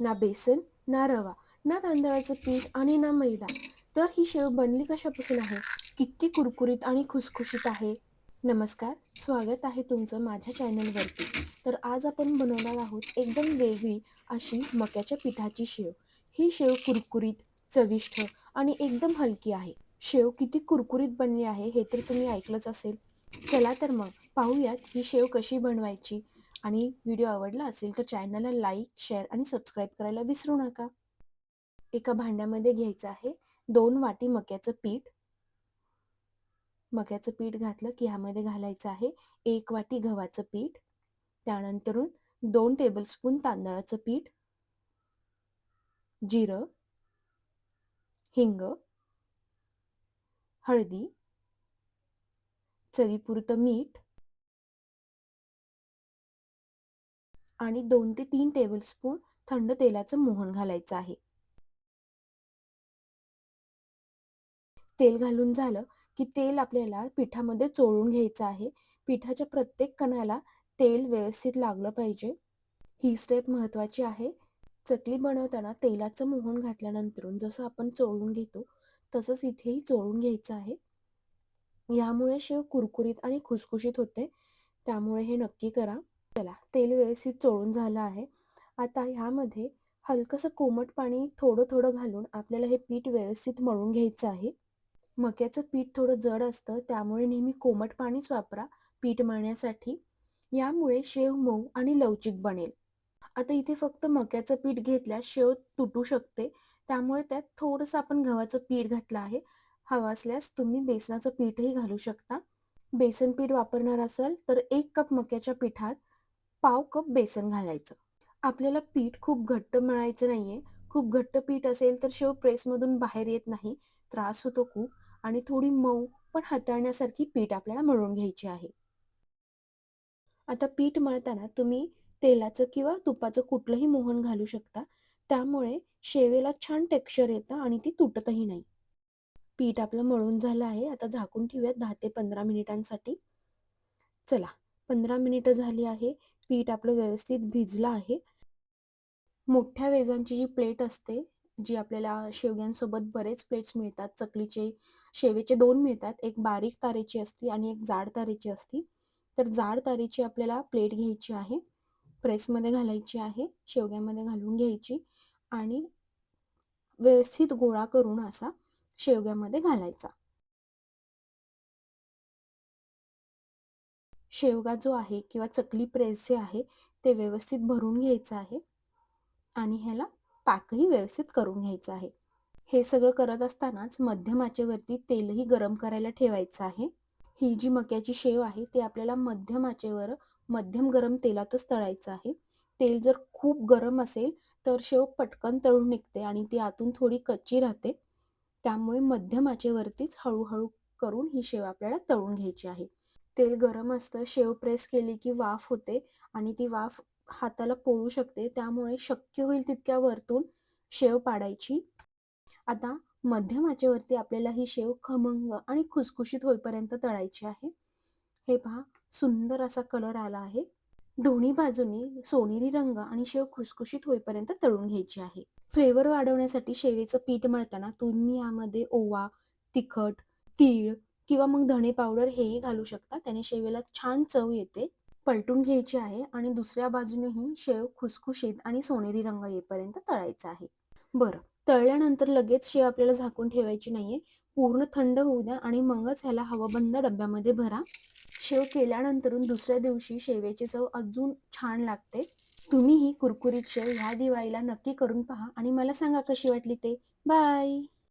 ना बेसन ना रवा ना तांदळाचं पीठ आणि ना मैदा. तर ही शेव बनली कशापासून आहे? किती कुरकुरीत आणि खुसखुशीत आहे. नमस्कार स्वागत आहे तुमचं माझ्या चॅनलवरती. तर आज आपण बनवणार आहोत एकदम वेगळी अशी मक्याच्या पिठाची शेव. ही शेव कुरकुरीत चविष्ट आणि एकदम हलकी आहे. शेव किती कुरकुरीत बनली आहे हे तर तुम्ही ऐकलंच असेल. चला तर मग पाहूयात ही शेव कशी बनवायची. आणि व्हिडिओ आवडला असेल तर चॅनलला लाईक शेअर आणि सबस्क्राईब करायला विसरू नका. एका भांड्यामध्ये घ्यायचं आहे दोन वाटी मक्याचं पीठ. मक्याचं पीठ घातलं की ह्यामध्ये घालायचं आहे एक वाटी गव्हाचं पीठ. त्यानंतरून दोन टेबलस्पून तांदळाचं पीठ. जिरं. हिंग. हळदी. चवीपुरतं मीठ. आणि दोन ते तीन टेबलस्पून थंड तेलाचं मोहन घालायचं आहे. तेल घालून झालं की तेल आपल्याला पिठामध्ये चोळून घ्यायचं आहे. पिठाच्या प्रत्येक कणाला तेल व्यवस्थित लागलं पाहिजे. ही स्टेप महत्त्वाची आहे. चकली बनवताना तेलाचं मोहन घातल्यानंतर जसं आपण चोळून घेतो तसंच इथेही चोळून घ्यायचं आहे. यामुळे शेव कुरकुरीत आणि खुसखुशीत होते. त्यामुळे हे नक्की करा. चला तेल व्यवस्थित चोळून झालं आहे. आता ह्यामध्ये हलकंसं कोमट पाणी थोडं थोडं घालून आपल्याला हे पीठ व्यवस्थित मळून घ्यायचं आहे. मक्याचं पीठ थोडं जड असतं त्यामुळे नेहमी कोमट पाणीच वापरा पीठ मळण्यासाठी. यामुळे शेव मऊ आणि लवचिक बनेल. आता इथे फक्त मक्याचं पीठ घेतल्यास शेव तुटू शकते. त्यामुळे त्यात थोडंसं आपण गव्हाचं पीठ घातलं आहे. हवं असल्यास तुम्ही बेसनाचं पीठही घालू शकता. बेसन पीठ वापरणार असाल तर एक कप मक्याच्या पिठात पाव कप बेसन घालायचं. आपल्याला पीठ खूप घट्ट मळायचं नाहीये. खूप घट्ट पीठ असेल तर शेव प्रेसमधून बाहेर येत नाही. त्रास होतो खूप. आणि थोडी मऊ पण हाताळण्यासारखी पीठ आपल्याला मळून घ्यायची आहे. आता पीठ मळताना तुम्ही तेलाचं किंवा तुपाचं कुठलंही मोहन घालू शकता. त्यामुळे शेवेला छान टेक्स्चर येतं आणि ती तुटतही नाही. पीठ आपलं मळून झालं आहे. आता झाकून ठेवूयात दहा ते पंधरा मिनिटांसाठी. चला. पंधरा मिनिटं झाली आहे. पीठ आपलं व्यवस्थित भिजलं आहे. मोठ्या वेजांची जी प्लेट असते जी आपल्याला शेवग्यांसोबत बरेच प्लेट्स मिळतात. चकलीचे शेवेचे दोन मिळतात. एक बारीक तारेची असती आणि एक जाड तारेची असती. तर जाड तारेची आपल्याला प्लेट घ्यायची आहे. प्रेसमध्ये घालायची आहे. शेवग्यामध्ये घालून घ्यायची. आणि व्यवस्थित गोळा करून असा शेवग्यामध्ये घालायचा. शेवगा जो आहे किंवा चकली प्रेस जे आहे ते व्यवस्थित भरून घ्यायचं आहे आणि ह्याला पाकही व्यवस्थित करून घ्यायचं आहे. हे सगळं करत असतानाच मध्यमाचेवरती तेलही गरम करायला ठेवायचं आहे. ही जी मक्याची शेव आहे ते आपल्याला मध्यमाचेवर मध्यम गरम तेलातच तळायचं आहे. तेल जर खूप गरम असेल तर शेव पटकन तळून निघते आणि ती आतून थोडी कच्ची राहते. त्यामुळे मध्यमाचेवरतीच हळूहळू करून ही शेव आपल्याला तळून घ्यायची आहे. तेल गरम असतं शेव प्रेस केली की वाफ होते आणि ती वाफ हाताला पोळू शकते. त्यामुळे शक्य होईल तितक्या वरतून शेव पाडायची. आता मध्यम आचेवरती आपल्याला ही शेव खमंग आणि खुसखुशीत होईपर्यंत तळायची आहे. हे पहा सुंदर असा कलर आला आहे. दोन्ही बाजूनी सोनेरी रंग आणि शेव खुसखुशीत होईपर्यंत तळून घ्यायची आहे. फ्लेवर वाढवण्यासाठी शेवेचं पीठ मळताना तुम्ही यामध्ये ओवा तिखट तीळ किंवा मग धणे पावडर हेही घालू शकता. त्याने शेवेला छान चव येते. पलटून घ्यायची आहे आणि दुसऱ्या बाजूनेही शेव खुसखुशीत आणि सोनेरी रंग येईपर्यंत तळायचा आहे. बरं तळल्यानंतर लगेच शेव आपल्याला झाकून ठेवायची नाहीये. पूर्ण थंड होऊ द्या आणि मगच ह्याला हवाबंद डब्यामध्ये भरा. शेव केल्यानंतरून दुसऱ्या दिवशी शेवेची चव अजून छान लागते. तुम्ही ही कुरकुरीत शेव ह्या दिवाळीला नक्की करून पहा आणि मला सांगा कशी वाटली ते. बाय!